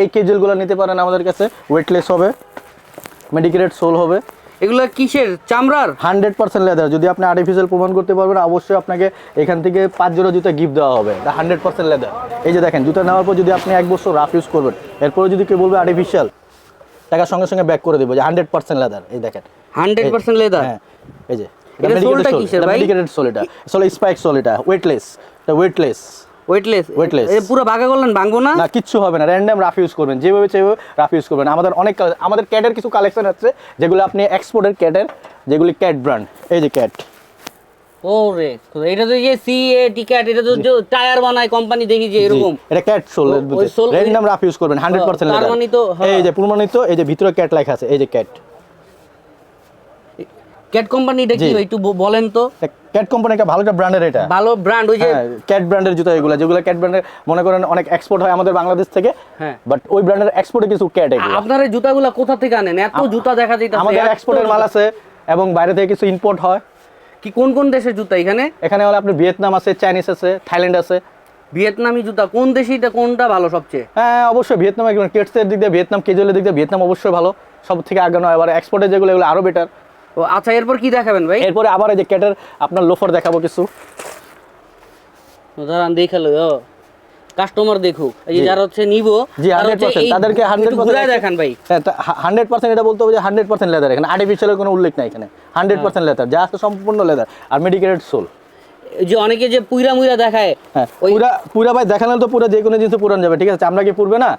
এই কেজেলগুলো নিতে পারেন আমাদের কাছে। ওয়েটলেস হবে। মেডিকেটেড সোল হবে। এগুলো কিসের? চামড়ার? হান্ড্রেড পার্সেন্ট লেদার যদি আপনি আর্টিফিশিয়াল প্রমাণ করতে পারবেন অবশ্যই আপনাকে এখান থেকে পাঁচ জোড়া জুতা গিফট দেওয়া হবে। হান্ড্রেড পার্সেন্ট লেদার এই যে দেখেন জুতা নেওয়ার পর যদি আপনি এক বছর রাফ ইউজ করবেন এরপরে যদি কেউ বলবে আর্টিফিশিয়াল টাকার সঙ্গে সঙ্গে ব্যাক করে দেবো যে হান্ড্রেড পার্সেন্ট লেদার এই দেখেন। হান্ড্রেড পার্সেন্ট লেদার হ্যাঁ এই যে? মেডিকেটেড সোল এটা সোল স্পাইক সোল এটা। ওয়েটলেস এটা। Weightless weightless Weightless। এ পুরো বাঘা করলেন ভাঙবো না? না কিচ্ছু হবে না র্যান্ডম রাফ ইউজ করবেন যেভাবে সেভাবে রাফ ইউজ করবেন। আমাদের অনেক আমাদের ক্যাটের কিছু কালেকশন আছে যেগুলো আপনি এক্সপোর্টের ক্যাটের যেগুলি ক্যাট ব্র্যান্ড এই যে ক্যাট ও রে এটা তো যে সি এ টিকেট এটা তো যে টায়ার বানায় কোম্পানি দেখি যে এরকম। এটা cat sole random rough use করবেন হান্ড্রেড পার্সেন্ট তার মানে তো। এই যে প্রমাণিত এই যে ভিতরে ক্যাট লেখা আছে এই যে ক্যাট ক্যাট কোম্পানি এটা কি। একটু বলেন তো। ক্যাট কোম্পানি একটা ভালো একটা ব্র্যান্ডের এটা। ভালো ব্র্যান্ড ওই যে ক্যাট ব্র্যান্ডের জুতা এগুলো যেগুলো ক্যাট ব্র্যান্ডের মনে করেন অনেক এক্সপোর্ট হয় আমাদের বাংলাদেশ থেকে হ্যাঁ। বাট ওই ব্র্যান্ডের এক্সপোর্টে কিছু ক্যাট এগুলো। আপনার জুতাগুলা কোথা থেকে আনেন? এত জুতা দেখা যাইতাছে আমাদের এক্সপোর্টের মাল আছে এবং বাইরে থেকে কিছু ইম্পোর্ট হয়। কি কোন কোন দেশের জুতা এখানে? এখানে হলো আপনার ভিয়েতনাম আছে চাইনিজ আছে থাইল্যান্ড আছে। ভিয়েতনামি জুতা কোন দেশিটা কোনটা ভালো সবচেয়ে? হ্যাঁ অবশ্যই ভিয়েতনাম একদম কেটসের দিক দিয়ে ভিয়েতনাম কেজুয়ালের দিক দিয়ে ভিয়েতনাম অবশ্যই ভালো। সব থেকে আগানো এবার এক্সপোর্টে যেগুলো এগুলো আরও বেটার ও আচ্ছা এরপর কি দেখাবেন ভাই? এরপরে আবার এই যে ক্যাটের আপনার লোফার দেখাবো কিছু। দাঁড়ান দেখাল কাস্টমার দেখুক। এই। যারা হচ্ছে নিবো জি তারা হান্ড্রেড হচ্ছে পার্সেন্ট এই- তাদেরকে হান্ড্রেড একটু ঘুরায় দেখান ভাই। হান্ড্রেড পার্সেন্ট এটা বলতে হবে যে হান্ড্রেড পার্সেন্ট লেদার এখানে। আর্টিফিশিয়ালের কোনো উল্লেখ নাই এখানে। হান্ড্রেড পার্সেন্ট লেদার যা আছে সম্পূর্ণ লেদার আর মেডিকেটেড সোল এই যে অনেকে যে পুইরা মুইরা দেখায় হ্যাঁ ওই পুরা পুরা ভাই দেখানো তো পুরো যে কোনো জিনিস পুরান যাবে ঠিক আছে? চামড়া কি পুরবে না?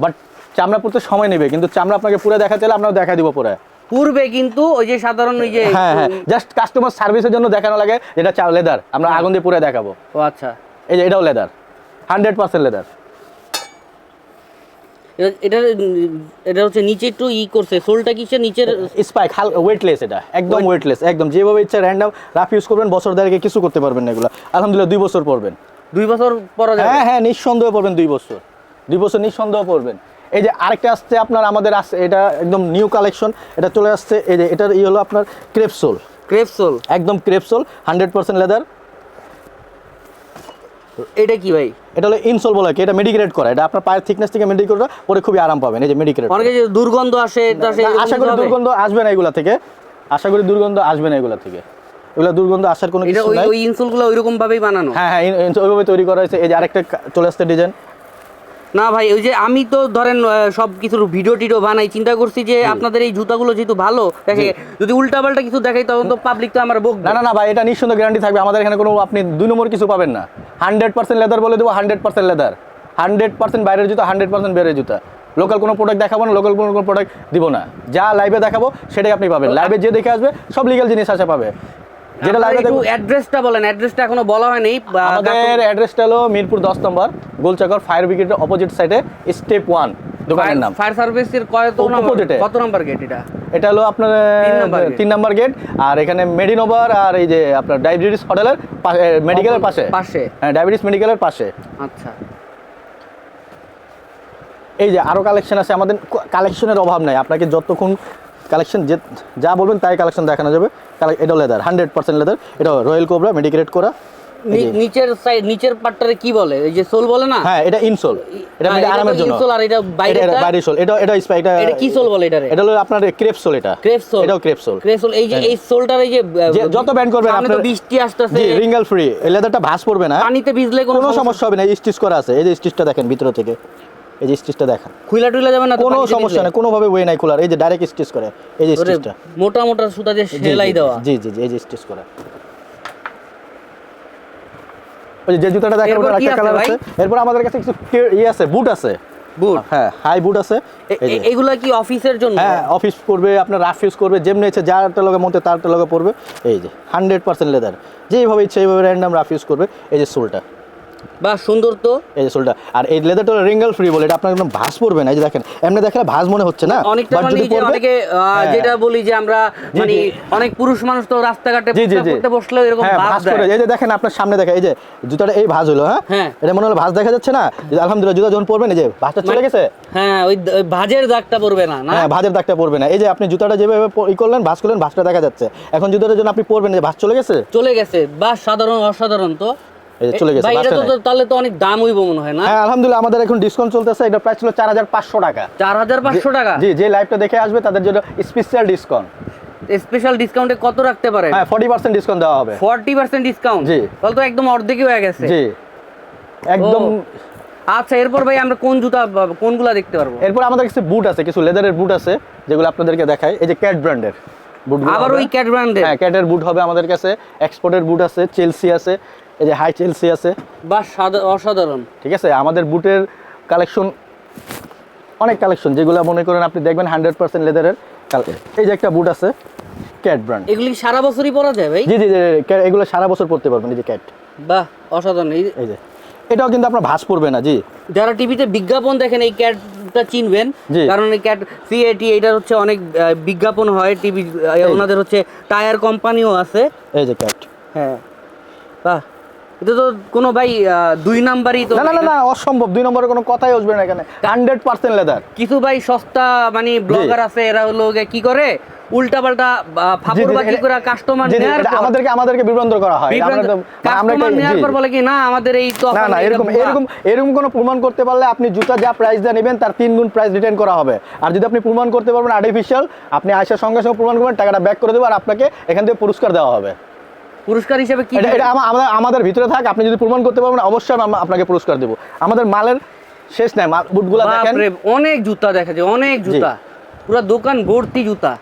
বাট চামড়া পুরতে সময় নেবে কিন্তু চামড়া আপনাকে পুরো দেখাতে হলে আপনাকে দেখা দিব পুরো পূর্বে কিন্তু ওই যে সাধারণ ওই যে হ্যাঁ হ্যাঁ জাস্ট কাস্টমার সার্ভিসের জন্য দেখানো লাগে যেটা চা লেদার আমরা আগুন দিয়ে পুরো দেখাবো। ও আচ্ছা। এই যে এটাও লেদার হান্ড্রেড পার্সেন্ট লেদার এটা- এটা এটা হচ্ছে নিচে একটু ই করছে সোলটা কিসের নিচের? স্পাইক হাল ওয়েটলেস এটা। একদম ওয়েটলেস একদম। যেভাবে ইচ্ছা র্যান্ডম রাফ ইউজ করবেন বছর দেড়কে কিছু করতে পারবেন না এগুলো। আলহামদুলিল্লাহ দুই বছর পড়বেন দুই বছর পর হ্যাঁ হ্যাঁ নিঃসন্দেহ পড়বেন দুই বছর। দুই বছর নিঃসন্দেহ পড়বেন এই যে আরেকটা আসছে আপনার আমাদের আসছে এটা একদম নিউ কালেকশন এটা চলে আসছে এই যে এটার ই হলো আপনার ক্রেপসোল ক্রেপ সোল একদম ক্রেপসোল হান্ড্রেড পার্সেন্ট লেদার এটা কি ভাই? এটা হলো ইনসোল বলা কি এটা মেডিকেট করা। এটা আপনার পায়ের থিকনেস থেকে মেডিকেট করা পরে খুবই আরাম পাবেন এই যে মেডিকেট অনেকে যে দুর্গন্ধ আসে আশা করি দুর্গন্ধ আসবে না এগুলা থেকে। আশা করি দুর্গন্ধ আসবে না এগুলা থেকে। এগুলা দুর্গন্ধ আসার কোনো কিছু নাই। ওই ইনসোলগুলো ওইরকম ভাবেই বানানো? হ্যাঁ হ্যাঁ ওইভাবে তৈরি করা হয়েছে। এই যে আরেকটা চলে আসছে ডিজাইন না ভাই ওই যে আমি তো ধরেন সব কিছুর ভিডিও টিডিও বানাই চিন্তা করছি যে আপনাদের এই জুতাগুলো যেহেতু ভালো দেখে যদি উল্টাপাল্টা কিছু দেখাই তখন তো পাবলিক তো আমার বক না না না ভাই এটা নিঃসন্দেহ গ্যারান্টি থাকবে। আমাদের এখানে কোনো আপনি দুই নম্বর কিছু পাবেন না। হান্ড্রেড পার্সেন্ট লেদার বলে দেবো hundred percent leather hundred percent বাইরের জুতা হান্ড্রেড পার্সেন্ট বেরের জুতা। লোকাল কোনো প্রোডাক্ট দেখাবো না লোকাল কোনো কোনো প্রোডাক্ট দিব না। যা লাইভে দেখাবো সেটাই আপনি পাবেন। লাইভে যে দেখে আসবে সব লিগাল জিনিস আছে পাবে। যেটা লাইভে একটু অ্যাড্রেসটা বলেন অ্যাড্রেসটা এখনও বলা হয়নি আমাদের অ্যাড্রেসটা হলো মিরপুর দশ নম্বর গোলচকর ফায়ার ব্রিগেডের অপোজিট সাইডে স্টেপ ওয়ান দোকানের নাম। ফায়ার সার্ভিসের কত নম্বর কত নাম্বার গেট এটা? এটা হলো আপনার তিন নাম্বার তিন নাম্বার গেট আর এখানে মেডিনোভার আর এই যে আপনার ডায়াবেটিস হোটেলের মেডিকেলের পাশে। পাশে। হ্যাঁ ডায়াবেটিস মেডিকেলের পাশে। আচ্ছা। এই যে আরও কালেকশন আছে আমাদের কালেকশনের অভাব নাই। আপনাকে যতক্ষণ কালেকশন যে যা বলবেন তাই কালেকশন দেখানো যাবে। এটাও লেদার হান্ড্রেড পার্সেন্ট লেদার এটা রয়্যাল কোবরা মেডিকেট করা নিচের সাইড নিচের পার্টটারে কি বলে? এই যে সোল বলে না? হ্যাঁ এটা ইনসোল এটা হ্যাঁ, মানে আরামের জন্য। insole আর এটা? এটা বাইরের সোল এটা এটা এটা এটা কি সোল বলে এটারে? এটা হলো আপনার ক্রেপ সোল এটা। ক্রেপ সোল এটাও ক্রেপ সোল ক্রেপ সোল এই যে এই সোলটার এই যে যত ব্যান্ড করবেন আপনার- বৃষ্টি আসতেছে। জি রিঙ্গেল ফ্রি এই লেদারটা ভাঁজ পড়বে না। পানিতে ভিজলে কোনো সমস্যা হবে না স্টিচ করা আছে এই যে স্টিচটা দেখেন ভিতর থেকে। এই যে স্টিচটা দেখেন। খুইলা টুইলা যাবে না কোনো সমস্যা? নেই কোনোভাবে ওয়ে নাই খোলার এই যে ডাইরেক্ট স্টিচ করে এই যে স্টিচটা মোটা মোটা সুতা দিয়ে সেলাই দেওয়া। জি জি জি এই যে স্টিচ করা। ওই যে যে জুতাটা দেখেন কি একটা কালার আছে। এরপর আমাদের কাছে কিছু ইয়ে আছে বুট আছে। বুট হ্যাঁ হাই বুট আছে। এই যে। এগুলা কি অফিসের জন্য? হ্যাঁ অফিস করবে আপনার রাফ ইউজ করবে যেমনি ইচ্ছে যারটা লগে মতে তারটা লগে পড়বে এই যে হান্ড্রেড পার্সেন্ট লেদার যেভাবে ইচ্ছে এইভাবে র্যান্ডাম রাফ ইউজ করবে। এই যে সোলটা বা সুন্দর তো। এই সোলটা আর এই লেদারটা রিঙ্গেল ফ্রি বলে এটা আপনার একদম ভাঁজ পড়বে না এই যে দেখেন এমনি দেখলে ভাঁজ মনে হচ্ছে না? অনেকটা মানে অনেকে হ্যাঁ। যেটা বলি যে আমরা মানে অনেক পুরুষ মানুষ তো রাস্তাঘাটে করতে বসলেও এরকম হ্যাঁ ভাঁজ করে এই যে দেখেন আপনার সামনে দেখা এই যে জুতাটা এই ভাঁজ হলো হ্যাঁ? হ্যাঁ। এটা মনে হলো ভাঁজ দেখা যাচ্ছে না? আলহামদুলিল্লাহ জুতা যখন পরবেন এই যে ভাঁজটা চলে মানে- গেছে? হ্যাঁ ওই ভাজের দাগটা পড়বে না না? হ্যাঁ ভাঁজের দাগটা পড়বে না। এই যে আপনি জুতাটা যেভাবে ই করলেন ভাঁজ করলেন ভাঁজটা দেখা যাচ্ছে। এখন জুতাটা যখন আপনি পরবেন এই যে ভাঁজ চলে গেছে? চলে গেছে বা সাধারণ অসাধারণ তো। এই চলে গেছে ভাই এটা তো তাহলে তো অনেক দাম হইব মনে হয় না? হ্যাঁ আলহামদুলিল্লাহ আমাদের এখন ডিসকাউন্ট চলতেছে এটা প্রাইস ছিল চার হাজার পাঁচশো টাকা। চার হাজার পাঁচশো টাকা? জি যে লাইভটা দেখে আসবে তাদের জন্য স্পেশাল ডিসকাউন্ট স্পেশাল ডিসকাউন্টে কত রাখতে পারেন? হ্যাঁ ফর্টি পার্সেন্ট ডিসকাউন্ট দেওয়া হবে। ফর্টি পার্সেন্ট ডিসকাউন্ট জি। তাহলে তো একদম অর্ধেকই হয়ে গেছে। জি। একদম আচ্ছা এরপর ভাই আমরা কোন জুতা কোনগুলা দেখতে পারব? এরপর আমাদের কাছে বুট আছে কিছু লেদারের বুট আছে যেগুলো আপনাদেরকে দেখাই। এই যে ক্যাট ব্র্যান্ডের বুট আবার ওই ক্যাট ব্র্যান্ডের হ্যাঁ ক্যাটের বুট হবে আমাদের কাছে এক্সপোর্টের বুট আছে চেলসি আছে এই যে হাই চেলসি আছে। বা অসাধারণ। ঠিক আছে? আমাদের বুটের কালেকশন অনেক কালেকশন যেগুলো মনে করেন আপনি দেখবেন হান্ড্রেড পার্সেন্ট লেদারের এই যে একটা বুট আছে ক্যাট ব্র্যান্ড এগুলি সারা বছরই পরা যায় ভাই? জি জি জি এগুলো সারা বছর পড়তে পারবেন এই যে ক্যাট বাহ অসাধারণ। এই এই যে। এটাও কিন্তু আপনার ভাঁজ পড়বে না জি। যারা টিভিতে বিজ্ঞাপন দেখেন এই ক্যাটটা চিনবেন। কারণ এই ক্যাট সিএটি এটার হচ্ছে অনেক বিজ্ঞাপন হয় টিভি ওনাদের হচ্ছে টায়ার কোম্পানিও আছে। এই যে ক্যাট হ্যাঁ। বাহ। এটা তো কোনো ভাই দুই নাম্বারই তো না না না অসম্ভব। দুই নম্বরের কোনো কথাই আসবে না এখানে। হান্ড্রেড পার্সেন্ট লেদার কিছু ভাই সস্তা মানে ব্লগার আছে এরা হলো কি করে? উল্টা পাল্টা করে কাস্টমার নেওয়ার আমাদেরকে আমাদেরকে বিভ্রান্ত করা হয়। কাস্টমার পর বলে কি না আমাদের এই তো না না এরকম এরকম এরকম কোনো প্রমাণ করতে পারলে আপনি জুতা যা প্রাইস দিয়ে নেবেন তার তিন গুণ প্রাইস রিটার্ন করা হবে। আর যদি আপনি প্রমাণ করতে পারবেন আর্টিফিশিয়াল আপনি আসার সঙ্গে সঙ্গে প্রমাণ করবেন টাকাটা ব্যাক করে দেবো আর আপনাকে এখান থেকে পুরস্কার দেওয়া হবে। পুরস্কার হিসেবে কি এটা আমাদের আমাদের ভিতরে থাক আপনি যদি প্রমাণ করতে পারবেন অবশ্যই আমরা আপনাকে পুরস্কার দেবো। আমাদের মালের শেষ নাই মাল বুটগুলো দেখেন। অনেক জুতা দেখা যায় অনেক জুতা। পুরো দোকান ভর্তি জুতা।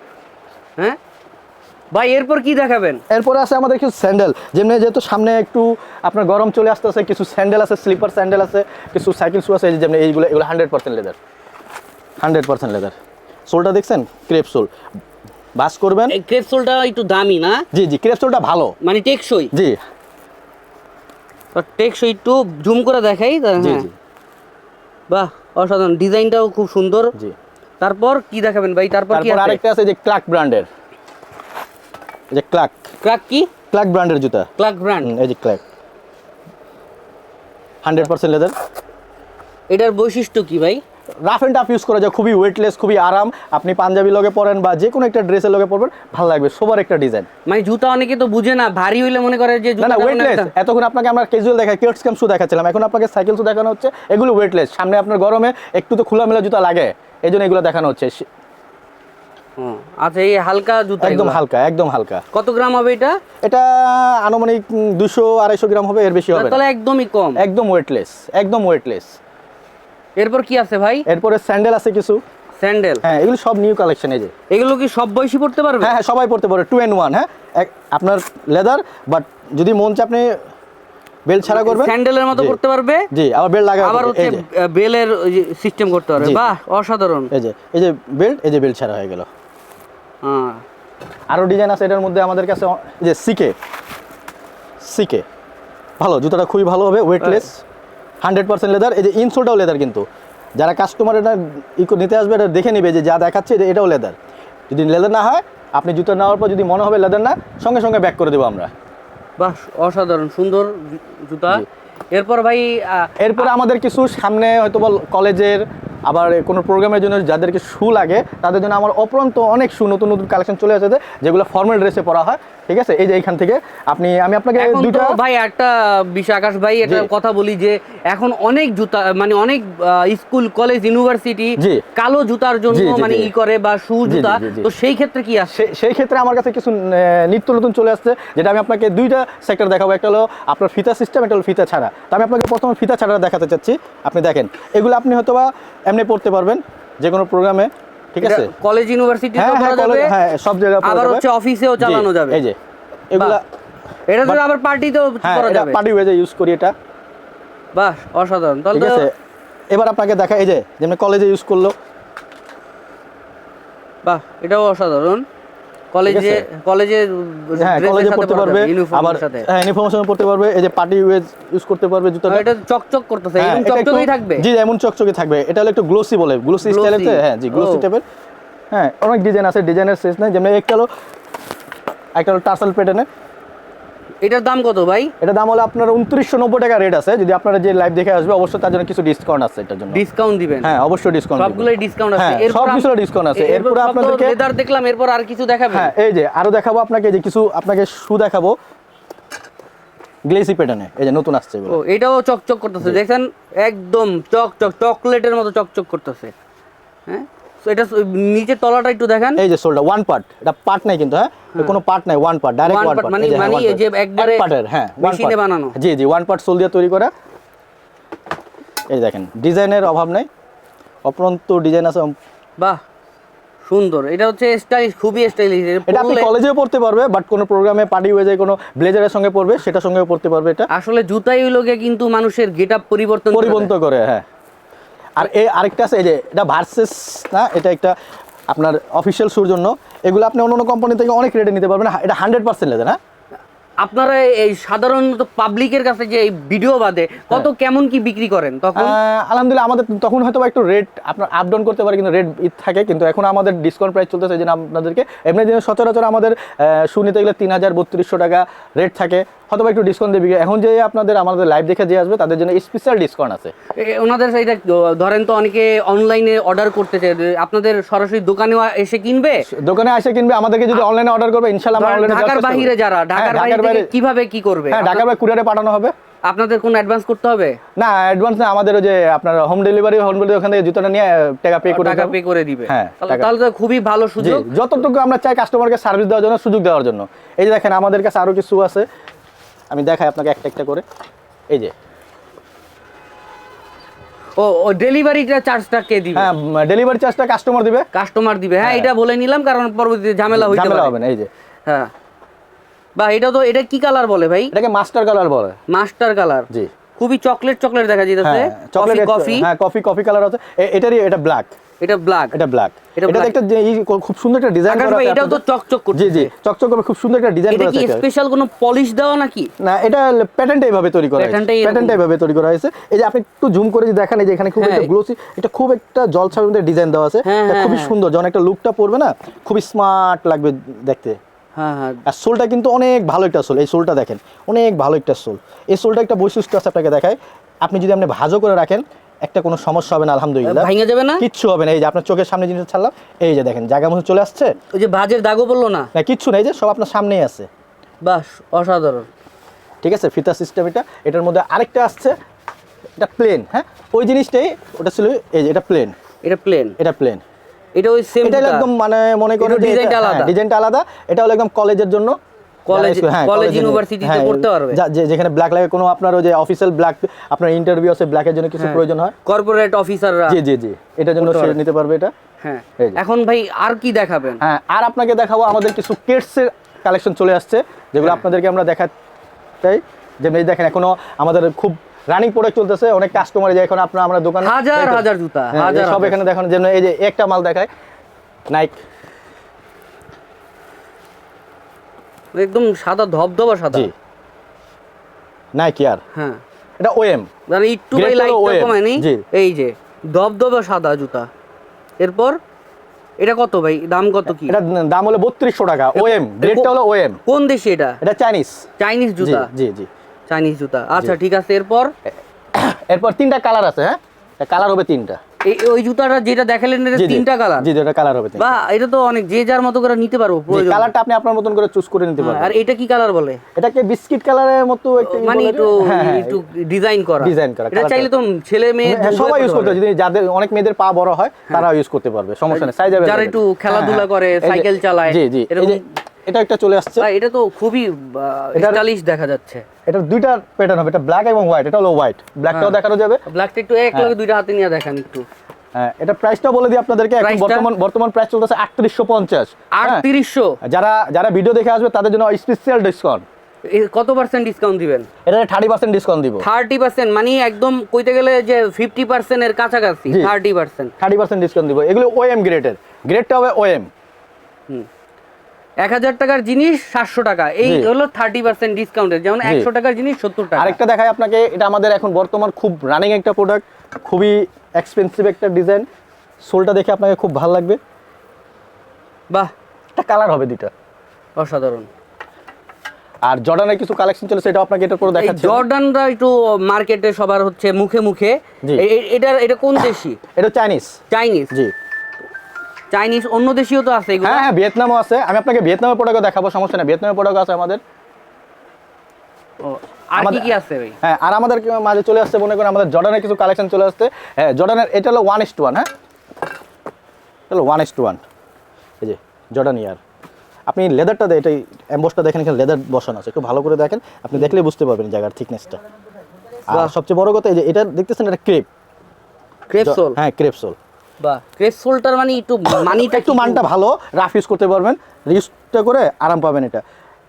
হ্যাঁ? ভাই এরপর কি দেখাবেন? এরপরে আছে আমাদের কিছু স্যান্ডেল। যেমনি যেহেতু সামনে একটু আপনার গরম চলে আসতেছে কিছু স্যান্ডেল আছে স্লিপার স্যান্ডেল আছে কিছু সাইকেল শু আছে যেমনি এইগুলো এগুলো hundred percent leather hundred percent leather সোলটা দেখছেন? Crepe soul. বাস করবেন? এই ক্রেপসোলটা একটু দামি না? জি জি ক্রেপ সোলটা ভালো। মানে টেকসই? জি। টেকসই একটু জুম করে দেখাই জি হ্যাঁ। জি। বাহ অসাধারণ। ডিজাইনটাও খুব সুন্দর। জি। তারপর কি দেখাবেন ভাই? তারপর কি আরেকটা আছে যে ক্লাক ব্র্যান্ডের। এই যে ক্লাক ক্লাক কি? ক্লাক ব্র্যান্ডের জুতা। Clarks brand. এই যে ক্লাক হান্ড্রেড পার্সেন্ট লেদার। এটার বৈশিষ্ট্য কি ভাই? রাফ অ্যান্ড টাফ ইউজ করা যায় খুবই ওয়েটলেস খুবই আরাম। আপনি পাঞ্জাবি লগে পরেন বা যে কোনো একটা ড্রেসের লগে পরবেন ভালো লাগবে সবার একটা ডিজাইন মানে জুতা অনেকে তো বুঝে না ভারী হইলে মনে করে যে না জুতা ওয়েটলেস এতক্ষণ আপনাকে আমরা ক্যাজুয়াল দেখাই কিটস ক্যাম শু দেখাচ্ছিলাম। এখন আপনাকে সাইকেল শু দেখানো হচ্ছে এগুলো ওয়েটলেস সামনে আপনার গরমে একটু তো খোলামেলা জুতা লাগে এই জন্য এগুলো দেখানো হচ্ছে। আচ্ছা এই হালকা জুতা একদম হালকা একদম হালকা। কত গ্রাম হবে এটা? এটা আনুমানিক দুশো আড়াইশো গ্রাম হবে এর বেশি হবে তাহলে একদমই কম। একদম ওয়েটলেস একদম ওয়েটলেস এরপর কি আছে ভাই? এরপরে স্যান্ডেল আছে কিছু। স্যান্ডেল। হ্যাঁ এগুলো সব নিউ কালেকশন এই যে। এগুলো কি সব বয়সী পড়তে পারবে? হ্যাঁ হ্যাঁ সবাই পড়তে পারে টু এন ওয়ান হ্যাঁ। আপনার লেদার বাট যদি মন চায় আপনি বেল্ট ছাড়া করবেন। স্যান্ডেলের মতো। পড়তে পারবে? জি আবার বেল্ট লাগা আবার হচ্ছে বেলের সিস্টেম করতে পারবে। বাহ অসাধারণ। এই যে এই যে বেল্ট এই যে বেল্ট ছাড়া হয়ে গেল। হ্যাঁ। আরও ডিজাইন আছে এটার মধ্যে আমাদের কাছে এই যে সিকে সিকে ভালো জুতাটা খুবই ভালো হবে ওয়েটলেস হান্ড্রেড পার্সেন্ট লেদার এই যে ইনসোলটাও লেদার কিন্তু। যারা কাস্টমার এটা ইকো নিতে আসবে এটা দেখে নেবে যে যা দেখাচ্ছে যে এটাও লেদার। যদি লেদার না হয় আপনি জুতো নেওয়ার পর যদি মনে হবে লেদার না সঙ্গে সঙ্গে ব্যাক করে দেবো আমরা। বাস অসাধারণ সুন্দর জুতা। এরপর ভাই এরপর আমাদের কিছু সামনে হয়তো বল কলেজের আবার কোনো প্রোগ্রামের জন্য যাদেরকে শু লাগে তাদের জন্য আমার অপরন্ত অনেক শু নতুন নতুন কালেকশন চলে এসেছে যেগুলো ফর্মাল ড্রেসে পরা হয়। ঠিক আছে? এই যে এইখান থেকে আপনি আমি আপনাকে দুইটা ভাই একটা বিষয় আকাশ ভাই একটা কথা বলি যে এখন অনেক জুতা মানে অনেক স্কুল কলেজ ইউনিভার্সিটি কালো জুতার জন্য মানে ই করে বা শু জুতা। তো সেই ক্ষেত্রে কি আসে সেই ক্ষেত্রে আমার কাছে কিছু নিত্য নতুন চলে আসছে যেটা আমি আপনাকে দুইটা সেক্টর দেখাবো। একটা হলো আপনার ফিতা সিস্টেম একটা হলো ফিতা ছাড়া। তো আমি আপনাকে প্রথমে ফিতা ছাড়া দেখাতে চাচ্ছি। আপনি দেখেন এগুলো আপনি হয়তো বা এমনি পড়তে পারবেন যে কোনো প্রোগ্রামে ঠিক আছে? কলেজ ইউনিভার্সিটি হ্যাঁ হ্যাঁ কলেজ- হ্যাঁ সব জায়গায় আবার হচ্ছে অফিসেও চালানো যাবে। এই যে এগুলা এটা তো আবার পার্টিতেও হ্যাঁ করা এটা যাবে। পার্টি ওয়েজে ইউজ করি এটা। বাহ অসাধারণ। তাহলে ঠিক আছে এবার আপনাকে দেখা এই যে যেমন কলেজে ইউজ করল। বাহ এটাও অসাধারণ। কলেজে কলেজে হ্যাঁ কলেজে পড়তে পারবে আবার হ্যাঁ ইউনিফর্মের পড়তে পারবে এই যে পার্টি ওয়েজ ইউজ করতে পারবে জুতাটা। এটা চকচক করতেছে এমন এটা একটু- চকচকেই থাকবে। জি এমন চকচকে থাকবে। এটা হলো একটু গ্লোসি বলে গ্লোসি স্টাইলে হ্যাঁ জি গ্লোসি টাইপের হ্যাঁ অনেক ডিজাইন আছে ডিজাইনের শেষ নাই যেমন একটা হলো একটা হলো টার্সেল প্যাটার্নের এটার দাম কত ভাই? এটার দাম হলো আপনার উনত্রিশশো নব্বই টাকা রেট আছে। যদি আপনারা যে লাইভ দেখে আসবে অবশ্যই তার জন্য কিছু ডিসকাউন্ট আছে এটার জন্য। ডিসকাউন্ট দিবেন? হ্যাঁ অবশ্যই ডিসকাউন্ট সবগুলোই ডিসকাউন্ট আছে। হ্যাঁ, সব কিছুর ডিসকাউন্ট আছে। এরপরে আপনাদেরকে লেদার দেখলাম এরপর আর কিছু দেখাবেন? হ্যাঁ এই যে আরও দেখাবো আপনাকে যে কিছু আপনাকে শু দেখাবো। গ্লেসি প্যাটার্নে এই যে নতুন আসছে এগুলো। ও এটাও চকচক করতেছে। দেখেন একদম চকচক চকলেটের মতো চকচক করতেছে। হ্যাঁ? এটা তলাটা একটু দেখেন। এই যে সোলটা ওয়ান পার্ট এটা পার্ট নাই কিন্তু হ্যাঁ? কোনো পার্ট নাই one part direct one part মানে- মানে এই যে একবারে পার্টের হ্যাঁ part। বানানো। জি জি ওয়ান পার্ট সোল দিয়ে তৈরি করা। এই দেখেন ডিজাইনের অভাব নাই। অপরন্ত ডিজাইন আছে। বাহ সুন্দর। এটা হচ্ছে স্টাইলিশ খুবই স্টাইলিশ এটা আপনি কলেজেও পড়তে পারবে বাট কোনো প্রোগ্রামে পার্টি হয়ে যায় কোনো ব্লেজারের সঙ্গে পড়বে সেটার সঙ্গেও পড়তে পারবে এটা। আসলে জুতাই গিয়ে কিন্তু মানুষের গেট আপ পরিবর্তন পরিবর্তন করে হ্যাঁ। আর এই আরেকটা আছে, এই যে এটা ভার্সেস না? এটা একটা আপনার অফিসিয়াল শুর জন্য। এগুলো আপনি অন্য অন্য কোম্পানি থেকে অনেক রেটে নিতে পারবেন। এটা হান্ড্রেড পার্সেন্ট লেদার হ্যাঁ আপনারা এই সাধারণত পাবলিকের কাছে যে এই ভিডিও বাদে কত কেমন কি বিক্রি করেন? তখন? আলহামদুলিল্লাহ আমাদের তখন হয়তো একটু রেট আপনার আপ ডাউন করতে পারে কিন্তু রেট থাকে কিন্তু এখন আমাদের ডিসকাউন্ট প্রাইস চলতেছে জন্য আপনাদেরকে এমনি দিনে সচরাচর আমাদের শুনে গেলে তিন হাজার বত্রিশশো টাকা রেট থাকে হয়তো একটু ডিসকাউন্ট দেবে এখন যে আপনাদের আমাদের লাইভ দেখে যে আসবে তাদের জন্য স্পেশাল ডিসকাউন্ট আছে। ওনাদের এটা ধরেন তো অনেকে অনলাইনে অর্ডার করতে চায় আপনাদের সরাসরি দোকানেও এসে কিনবে? দোকানে এসে কিনবে আমাদেরকে যদি অনলাইনে অর্ডার করবে ইনশাল্লাহ আমরা ঢাকার বাহিরে যারা ঢাকার বাইরে কীভাবে কি করবে? হ্যাঁ ঢাকার বাইরে কুরিয়ারে পাঠানো হবে। আপনাদের কোনো অ্যাডভান্স করতে হবে? না অ্যাডভান্স না আমাদের ওই যে আপনার হোম ডেলিভারি হোম ডেলিভারি ওখান থেকে জুতোটা নিয়ে টাকা পে করে টাকা পে করে দিবে। হ্যাঁ, তাহলে- তো খুবই ভালো সুযোগ। যতটুকু আমরা চাই কাস্টমারকে সার্ভিস দেওয়ার জন্য সুযোগ দেওয়ার জন্য। এই যে দেখেন আমাদের কাছে আরও কিছু আছে। আমি দেখাই আপনাকে একটা একটা করে। এই যে। ও ডেলিভারিটা চার্জটা কে দিবে? হ্যাঁ ডেলিভারি চার্জটা কাস্টমার দিবে। কাস্টমার দিবে। হ্যাঁ এটা বলে নিলাম কারণ পরবর্তীতে ঝামেলা হইতে ঝামেলা হবে না এই যে। হ্যাঁ। বা এটা তো এটা কি কালার বলে ভাই? এটাকে মাস্টার কালার বলে। মাস্টার কালার জি। খুবই চকলেট চকলেট দেখা যাচ্ছে হ্যাঁ চকলেট কফি হ্যাঁ কফি কফি কালার আছে। এটারই এটা ব্ল্যাক এটা ব্ল্যাক এটা ব্ল্যাক এটা এটা একটা খুব সুন্দর একটা ডিজাইন করা আছে এটাও তো চকচক করছে জি জি চকচক করে খুব সুন্দর একটা ডিজাইন এটা করা কি আছে। স্পেশাল কোনো পলিশ দেওয়া নাকি? না এটা প্যাটার্নটা এইভাবে তৈরি করা হয়েছে। প্যাটার্নটা এইভাবে তৈরি করা হয়েছে। এই যে আপনি একটু জুম করে যে দেখেন এই যে এখানে খুব একটা হ্যাঁ। গ্লোসি এটা খুব একটা জলছাপের মধ্যে ডিজাইন দেওয়া আছে। হ্যাঁ, এটা হ্যাঁ, খুবই। সুন্দর। যখন একটা লুকটা পড়বে না খুবই স্মার্ট লাগবে দেখতে। হ্যাঁ হ্যাঁ। আর সোলটা কিন্তু অনেক ভালো একটা সোল এই সোলটা দেখেন অনেক ভালো একটা সোল। এই সোলটা একটা বৈশিষ্ট্য আছে আপনাকে দেখায় আপনি যদি আপনি ভাজও করে রাখেন একটা কোনো সমস্যা হবে না আলহামদুলিল্লাহ। ভাঙে যাবে না? কিচ্ছু হবে না এই যে আপনার চোখের সামনে জিনিসটা ছাড়লাম এই যে দেখেন জায়গা মতো চলে আসছে। ওই যে ভাজের দাগও বলল না? না কিচ্ছু নেই যে সব আপনার সামনেই আছে। বাস অসাধারণ। ঠিক আছে ফিতা সিস্টেম এটা এটার মধ্যে আরেকটা আসছে এটা প্লেন হ্যাঁ? ওই জিনিসটাই ওটা ছিল এই যে এটা প্লেন এটা প্লেন এটা প্লেন এটা ওই সেম এটা একদম মানে মনে করেন ডিজাইনটা আলাদা। ডিজাইনটা আলাদা। এটা হলো একদম কলেজের জন্য। কলেজ- হ্যাঁ, কলেজ, ইউনিভার্সিটিতে হ্যাঁ, পারবে। যেখানে ব্ল্যাক লাগে কোনো আপনার ওই যে অফিসিয়াল ব্ল্যাক আপনার ইন্টারভিউ আছে ব্ল্যাকের জন্য কিছু প্রয়োজন হয়। কর্পোরেট অফিসাররা জি জি জি। এটার জন্য সে নিতে পারবে এটা। হ্যাঁ। এখন ভাই আর কি দেখাবেন? হ্যাঁ আর আপনাকে দেখাবো আমাদের কিছু কেটসের কালেকশন চলে আসছে যেগুলো হ্যাঁ। আপনাদেরকে আমরা যেমন এই দেখেন এখনও আমাদের খুব রানিং প্রোডাক্ট চলতেছে অনেক কাস্টমার এখন আপনার আমরা দোকানে হাজার হাজার জুতা, হ্যাঁ, হাজার সব এখানে দেখানোর জন্য এই যে একটা মাল দেখায় নাইক একদম সাদা ধবধবা সাদা। জি। নাইক ইয়ার হ্যাঁ। এটা ওএম মানে একটু ভাই Grade টা হলো লাইটটা কমায়নি এই যে ধবধবা সাদা জুতা। এরপর এটা কত ভাই? দাম কত কি? এটা দাম হলো বত্রিশশো টাকা। ওএম গ্রেডটা হলো ওএম কোন দেশে এটা? এটা চাইনিজ চাইনিজ জুতা। জি জি। চাইনিজ জুতা। আচ্ছা ঠিক আছে এরপর? এরপর তিনটা কালার আছে হ্যাঁ? কালার হবে তিনটা। এই ওই জুতাটা যেটা দেখালেন এটা। তিনটা কালার? জি এটা কালার হবে বা এটা তো অনেক যে যার মতো করে নিতে পারব প্রয়োজন। কালারটা আপনি আপনার মতন করে চুজ করে নিতে হ্যাঁ, পারবেন। আর এটা কি কালার বলে? এটাকে বিস্কিট কালারের মতো একটা ই মানে একটু হ্যাঁ, হ্যাঁ, একটু ডিজাইন করা। Design করা, এটা চাইলে তো ছেলে মেয়ে সবাই ইউজ করতে। যদি যাদের অনেক মেয়েদের পা বড় হয় তারা ইউজ করতে পারবে সমস্যা নেই সাইজ যারা একটু খেলাধুলা করে, সাইকেল চালায়, জি জি। এরকম- এটা একটা চলে আসছে। ভাই, এটা তো খুবই স্টাইলিশ দেখা যাচ্ছে। এটা দুইটা প্যাটার্ন হবে এটা ব্ল্যাক এবং হোয়াইট এটা হলো হোয়াইট ব্ল্যাকটাও হ্যাঁ। দেখানো যাবে। ব্ল্যাকটা একটু এক লগে দুইটা হাতে নিয়ে দেখান একটু। হ্যাঁ এটা প্রাইসটা বলে দিই আপনাদেরকে এখন বর্তমান বর্তমান প্রাইস চলতেছে আটত্রিশশো পঞ্চাশ। আটত্রিশশো? যারা যারা ভিডিও দেখে আসবে তাদের জন্য স্পেশাল ডিসকাউন্ট কত পার্সেন্ট ডিসকাউন্ট দিবেন? এটা থার্টি পার্সেন্ট ডিসকাউন্ট দিব। থার্টি পার্সেন্ট মানে একদম কইতে গেলে যে ফিফটি পার্সেন্টের কাছাকাছি। Thirty percent thirty percent discount দিব। এগুলো ওএম গ্রেডের গ্রেডটা হবে ওএম এক হাজার টাকার জিনিস সাতশো টাকা। এই হলো থার্টি পার্সেন্ট ডিসকাউন্টের যেমন একশো টাকার জিনিস সত্তর টাকা। আরেকটা দেখাই আপনাকে এটা আমাদের এখন বর্তমান খুব রানিং একটা প্রোডাক্ট খুবই এক্সপেন্সিভ একটা ডিজাইন সোলটা দেখে আপনাকে খুব ভালো লাগবে। বাহ। একটা কালার হবে দুইটা। অসাধারণ। আর জর্ডানের কিছু কালেকশন চলে সেটা আপনাকে এটার পরে দেখাচ্ছি। জর্ডানরা একটু মার্কেটে সবার হচ্ছে মুখে মুখে। এটা এটা কোন দেশি? এটা চাইনিজ চাইনিজ জি। চাইনিজ অন্য দেশীয় তো আছে এগুলো। হ্যাঁ হ্যাঁ ভিয়েতনামও আছে। আমি আপনাকে ভিয়েতনামের প্রোডাক্ট দেখাবো সমস্যা নেই। ভিয়েতনামের প্রোডাক্ট আছে আমাদের। আর কি আমাদের- কি আছে ভাই? হ্যাঁ আর আমাদের মাঝে চলে আসছে মনে করেন আমাদের জর্ডানের কিছু কালেকশন চলে আসছে। হ্যাঁ জর্ডানের এটা হলো ওয়ান ইস টু ওয়ান হ্যাঁ? এটা হলো ওয়ান ইস টু ওয়ান এই যে জর্ডান ইয়ার। আপনি লেদারটা এটাই অ্যাম্বোসটা দেখেন এখানে লেদার বসানো আছে। একটু ভালো করে দেখেন। আপনি দেখলেই বুঝতে পারবেন জায়গার থিকনেসটা আর সবচেয়ে বড় কথা এই যে এটা দেখতেছেন এটা ক্রেপ ক্রেপ সোল হ্যাঁ ক্রেপ সোল বা ক্রেপ সোলটার মানে একটু মানিটা একটু মানটা ভালো রাফ ইউজ করতে পারবেন ইউজটা করে আরাম পাবেন এটা।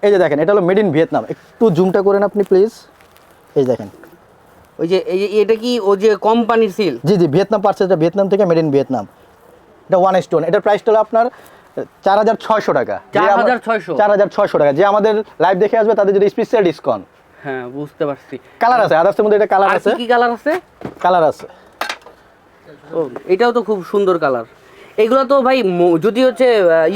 এই যে দেখেন এটা হলো মেড ইন ভিয়েতনাম একটু জুমটা করেন আপনি প্লিজ এই দেখেন। ওই যে এই যে এটা কি ও যে কোম্পানির সিল জি জি ভিয়েতনাম পার্সেল এটা ভিয়েতনাম থেকে মেড ইন ভিয়েতনাম এটা ওয়ান স্টোন এটার প্রাইসটা হলো আপনার চার হাজার ছয়শো টাকা। 4,600 চার হাজার ছয়শো? টাকা। যে আমাদের লাইভ দেখে আসবে তাদের যদি স্পেশাল ডিসকাউন্ট হ্যাঁ বুঝতে পারছি। কালার আছে আদার্সের মধ্যে এটা কালার আছে। কি কালার আছে? কালার আছে। ও এটাও তো খুব সুন্দর কালার এগুলো তো ভাই যদি হচ্ছে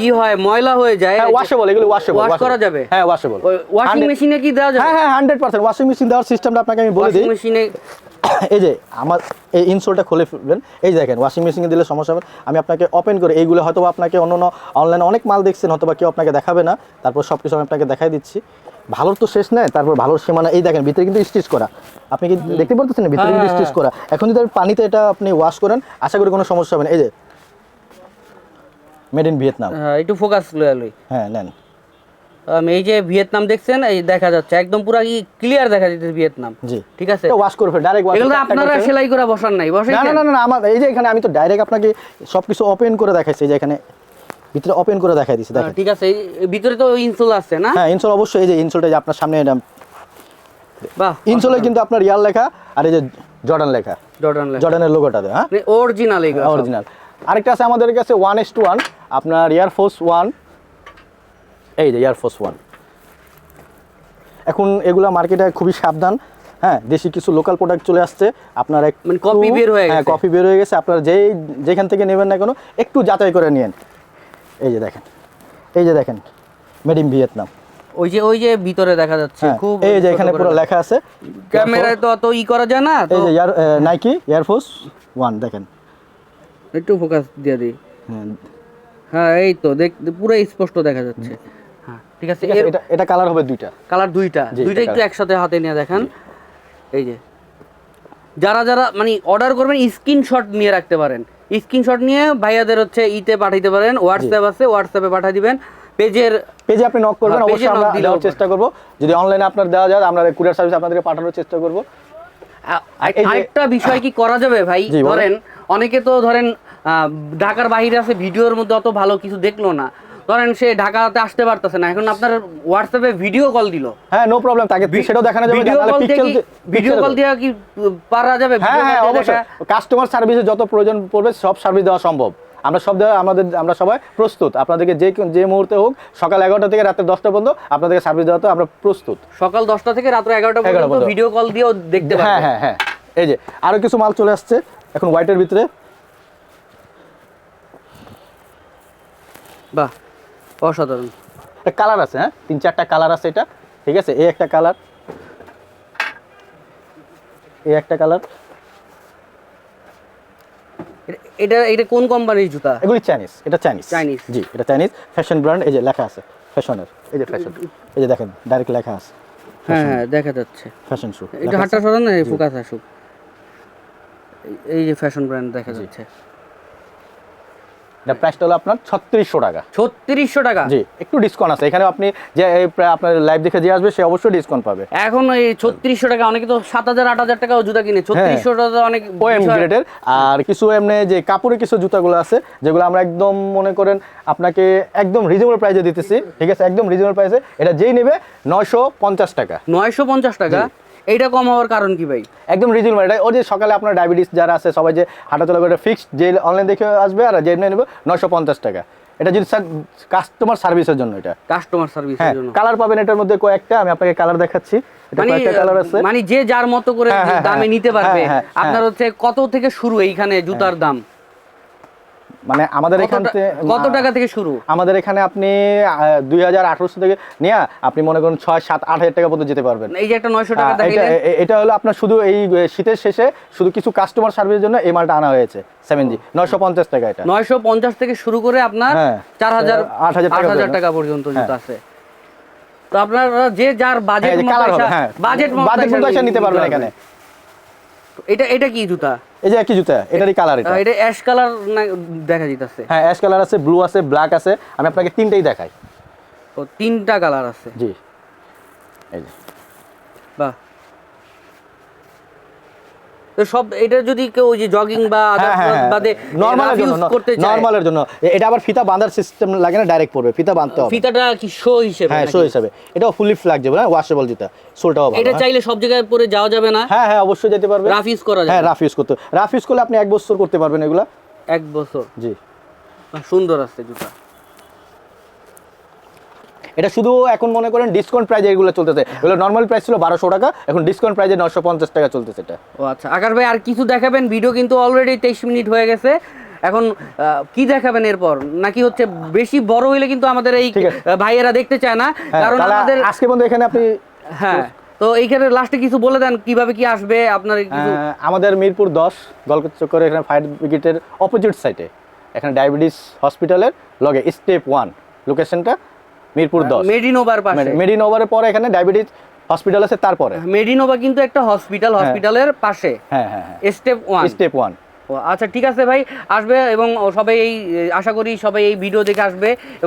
ই হয় ময়লা হয়ে যায় হ্যাঁ ওয়াশেবল এগুলো ওয়াশেবল Wash করা যাবে? হ্যাঁ ওয়াশেবল ওয়াশিং মেশিনে কি দেওয়া যাবে? হ্যাঁ হ্যাঁ হান্ড্রেড পার্সেন্ট ওয়াশিং মেশিন দেওয়ার সিস্টেমটা আপনাকে আমি বলে দিই। ওয়াশিং মেশিনে এই যে আমার এই ইনসোলটা খুলে ফেলবেন। এই দেখেন ওয়াশিং মেশিনে দিলে সমস্যা হবে আমি আপনাকে ওপেন করে এইগুলো হয়তো আপনাকে অন্য অনলাইনে অনেক মাল দেখছেন হয়তো বা কেউ আপনাকে দেখাবে না। তারপর সব কিছু আমি আপনাকে দেখাই দিচ্ছি। ভালোর তো শেষ নেই তারপর ভালোর সীমানা এই দেখেন ভিতরে কিন্তু স্টিচ করা। আপনি কি দেখতে পারতেছেন না? ভিতরে কিন্তু হ্যাঁ, স্টিচ করা। এখন যদি পানিতে এটা আপনি ওয়াশ করেন আশা করি কোনো সমস্যা হবে না। এই যে মেড ইন ভিয়েতনাম হ্যাঁ, একটু ফোকাস লয়ে লই হ্যাঁ নেন। আম, এই যে ভিয়েতনাম দেখছেন এই দেখা যাচ্ছে একদম পুরো কি ক্লিয়ার দেখা যাচ্ছে ভিয়েতনাম জি। ঠিক আছে? এটা ওয়াশ করে ফেল ডাইরেক্ট এগুলো তো আপনারা সেলাই করে বসান নাই বসে না না না না, না আমার এই যে এখানে আমি তো ডাইরেক্ট আপনাকে সবকিছু ওপেন করে দেখাইছি এই যে এখানে ভিতরে ওপেন করে দেখাই দিচ্ছি দেখেন। ঠিক আছে ভিতরে তো ইনসোল আছে না? হ্যাঁ ইনসোল অবশ্যই এই যে ইনসোলটা যে আপনার সামনে এটা বাহ ইনসোলে কিন্তু আপনার ইয়ার লেখা আর এই যে জর্ডান লেখা। জর্ডান লেখা। জর্ডানের লোগোটা দেয় হ্যাঁ? অরিজিনাল এগুলো অরিজিনাল আরেকটা আছে আমাদের কাছে ওয়ান এস টু ওয়ান আপনার এয়ারফোর্স ওয়ান এই যে এয়ারফোর্স ওয়ান এখন এগুলা মার্কেটে খুবই সাবধান হ্যাঁ দেশি কিছু লোকাল প্রোডাক্ট চলে আসছে আপনার এক মানে copy বের হয়ে হ্যাঁ গেছে। কপি বের হয়ে গেছে আপনার যেই যেখান থেকে নেবেন না কেন একটু যাচাই করে নিয়েন। এই যে দেখেন এই যে দেখেন মেড ইন ভিয়েতনাম ওই যে ওই যে ভিতরে দেখা যাচ্ছে হ্যাঁ খুব এই যে এখানে পুরো লেখা আছে। ক্যামেরায় তো অত ই করা যায় না এই যে ইয়ার নাইকি এয়ারফোর্স ওয়ান দেখেন। একটু ফোকাস দিয়ে দিই। হ্যাঁ। হ্যাঁ এই তো দেখ পুরো স্পষ্ট দেখা যাচ্ছে। হ্যাঁ ঠিক আছে এটা এটা কালার হবে দুইটা। কালার দুইটা। দুইটা একটু একসাথে হাতে নিয়ে দেখেন। এই যে। যারা যারা মানে অর্ডার করবেন স্ক্রিনশট নিয়ে রাখতে পারেন। স্ক্রিনশট নিয়ে ভাইয়াদের হচ্ছে ইতে পাঠাইতে পারেন হোয়াটসঅ্যাপ আছে হোয়াটসঅ্যাপে পাঠিয়ে দিবেন। পেজের পেজে আপনি নক করবেন হ্যাঁ, অবশ্যই আমরা দেওয়ার চেষ্টা করব। যদি অনলাইনে আপনার দেওয়া যায় আমরা কুরিয়ার সার্ভিস আপনাদেরকে পাঠানোর চেষ্টা করব। আরেকটা বিষয় কি করা যাবে ভাই? ধরেন অনেকে তো ধরেন ঢাকার বাইরে আছে ভিডিওর মধ্যে অত ভালো কিছু দেখল না। ধরেন সে ঢাকাতে আসতে পারতেছে না। এখন আপনার হোয়াটসঅ্যাপে ভিডিও কল দিল। হ্যাঁ নো প্রবলেম তাকে সেটাও দেখানো যাবে ভিডিও কল দিয়ে ভিডিও কল দিয়ে- কি পারা যাবে হ্যাঁ হ্যাঁ অবশ্যই। কাস্টমার সার্ভিসে যত প্রয়োজন পড়বে সব সার্ভিস দেওয়া সম্ভব। আমরা সব দেওয়া আমাদের আমরা সবাই প্রস্তুত। আপনাদেরকে যে যে মুহূর্তে হোক সকাল এগারোটা থেকে রাত্রে দশটা পর্যন্ত আপনাদেরকে সার্ভিস দেওয়াতে আমরা প্রস্তুত। সকাল দশটা থেকে রাত্রে এগারোটা পর্যন্ত। ভিডিও কল দিয়েও দেখতে হ্যাঁ হ্যাঁ হ্যাঁ। এই যে আরও কিছু মাল চলে আসছে এখন হোয়াইটের ভিতরে। বাহ। অসাধারণ। কালার আছে হ্যাঁ? তিন চারটা কালার আছে এটা। ঠিক আছে? এই একটা কালার। এই একটা কালার। এটা- এটা কোন কোম্পানির জুতা? এগুলি চাইনিজ এটা চাইনিজ চাইনিজ জি এটা চাইনিজ ফ্যাশন ব্র্যান্ড এই যে লেখা আছে ফ্যাশনের। এই যে ফ্যাশন এই যে দেখেন ডাইরেক্ট লেখা আছে। হ্যাঁ হ্যাঁ দেখা যাচ্ছে। ফ্যাশন শু এটা হাতটা সরান না ফোকাস আসুক এই যে ফ্যাশন ব্র্যান্ড দেখা যাচ্ছে। এটা প্রাইসটা হলো আপনার ছত্রিশশো টাকা। ছত্রিশশো টাকা? জি একটু ডিসকাউন্ট আছে। এখানে আপনি যে আপনার লাইভ দেখে যে আসবে সে অবশ্যই ডিসকাউন্ট পাবে। এখন এই ছত্রিশশো টাকা অনেকে তো সাত হাজার আট হাজার টাকাও জুতা কিনে। ছত্রিশশো টাকা অনেক ওএম গ্রেডের আর কিছু এমনি যে কাপড়ের কিছু জুতাগুলো আছে যেগুলো আমরা একদম মনে করেন আপনাকে একদম রিজনেবল প্রাইসে দিতেছি। ঠিক আছে? একদম রিজনেবল প্রাইসে এটা যেই নেবে নয়শো পঞ্চাশ টাকা। নয়শো পঞ্চাশ টাকা? এইটা কম হওয়ার কারণ কি ভাই? একদম রিজনেবল এটা ওই যে সকালে আপনার ডায়াবেটিস যারা আছে সবাই যে হাঁটাচলা করে ফিক্সড যে অনলাইন দেখে আসবে আর যে নেবে নয়শো পঞ্চাশ টাকা। এটা যদি স্যার কাস্টমার সার্ভিসের জন্য এটা। কাস্টমার সার্ভিসের হ্যাঁ জন্য। কালার পাবেন এটার মধ্যে কয়েকটা আমি আপনাকে কালার দেখাচ্ছি। এটা মানে কয়েকটা কালার আছে। মানে যে যার মতো করে হ্যাঁ, হ্যাঁ, দামে নিতে পারবে আপনার হচ্ছে কত থেকে শুরু এইখানে জুতার দাম? মানে আমাদের এখান থেকে কত টাকা থেকে শুরু? আমাদের এখানে আপনি দুই হাজার আঠারোশো থেকে নিয়ে আপনি মনে করুন ছয় সাত আট হাজার টাকা পর্যন্ত যেতে পারবেন। এই যে একটা নয়শো টাকা এটা এ- এটা হলো আপনার শুধু এই শীতের শেষে শুধু কিছু কাস্টমার সার্ভিসের জন্য এই মালটা আনা হয়েছে সেভেন জি নয়শো পঞ্চাশ টাকা এটা। নয়শো পঞ্চাশ থেকে শুরু করে আপনার হ্যাঁ। চার হাজার আট হাজার টাকা পর্যন্ত। হ্যাঁ। আছে। তো আপনারা যে যার বাজেট হ্যাঁ, হ্যাঁ বাজেট বাজেট নিতে পারবেন। এখানে। এটা এটা কি জুতা? এই যে একই জুতা এটারই কালার এটা। এটা অ্যাশ কালার দেখা যাইতাছে। হ্যাঁ অ্যাশ কালার আছে ব্লু আছে ব্ল্যাক আছে। আমি আপনাকে তিনটেই দেখাই। ও তিনটা কালার আছে। জি। এই যে বাহ তো সব এটা যদি কেউ ওই যে জগিং বা হ্যাঁ হ্যাঁ বাদে নর্মালের rough জন্য করতে চায়। নর্মালের জন্য। এটা আবার ফিতা বাঁধার সিস্টেম লাগে না ডাইরেক্ট পড়বে ফিতা বাঁধতে হবে। ফিতাটা কি শো হিসেবে হ্যাঁ শো হিসাবে। এটাও ফুলি ফ্ল্যাক্সিবল হ্যাঁ ওয়াশেবল জুতা সোলটাও ভালো এটা হ্যাঁ। চাইলে সব জায়গায় পরে যাওয়া যাবে না? হ্যাঁ হ্যাঁ অবশ্যই যেতে পারবে। রাফ ইউজ করা হ্যাঁ রাফ ইউজ করতে রাফ ইউজ করলে আপনি এক বছর করতে পারবেন এগুলা। এক বছর? জি। সুন্দর আছে জুতা। এটা শুধু এখন মনে করেন ডিসকাউন্ট প্রাইজে এগুলো চলতেছে। এগুলো নর্মাল প্রাইস ছিল বারোশো টাকা এখন ডিসকাউন্ট প্রাইজে নশো পঞ্চাশ টাকা চলতেছে এটা। ও আচ্ছা আকাশ ভাই আর কিছু দেখাবেন? ভিডিও কিন্তু অলরেডি তেইশ মিনিট হয়ে গেছে। এখন কি দেখাবেন এরপর? নাকি হচ্ছে বেশি বড় হইলে কিন্তু আমাদের এই ভাইয়েরা দেখতে চায় না? হ্যাঁ, কারণ আমাদের আজকে বন্ধু এখানে আপনি হ্যাঁ তো এইখানে লাস্টে কিছু বলে দেন কীভাবে কি আসবে আপনার আমাদের মিরপুর দশ গল্প চক্করে এখানে ফায়ার ব্রিগেডের অপোজিট সাইডে এখানে ডায়াবেটিস হসপিটালের লগে স্টেপ ওয়ান লোকেশনটা মিরপুর দশ। মেডিনোভার পাশে। মেডিনোভারের পরে এখানে ডায়াবেটিস হসপিটাল আছে তারপরে? মেডিনোভা কিন্তু একটা হসপিটাল হসপিটালের পাশে। হ্যাঁ হ্যাঁ হ্যাঁ। স্টেপ ওয়ান স্টেপ ওয়ান আচ্ছা ঠিক আছে ভাই আসবে এবং সবাই এই আশা করি সবাই এই ভিডিও দেখে আসবে। এবং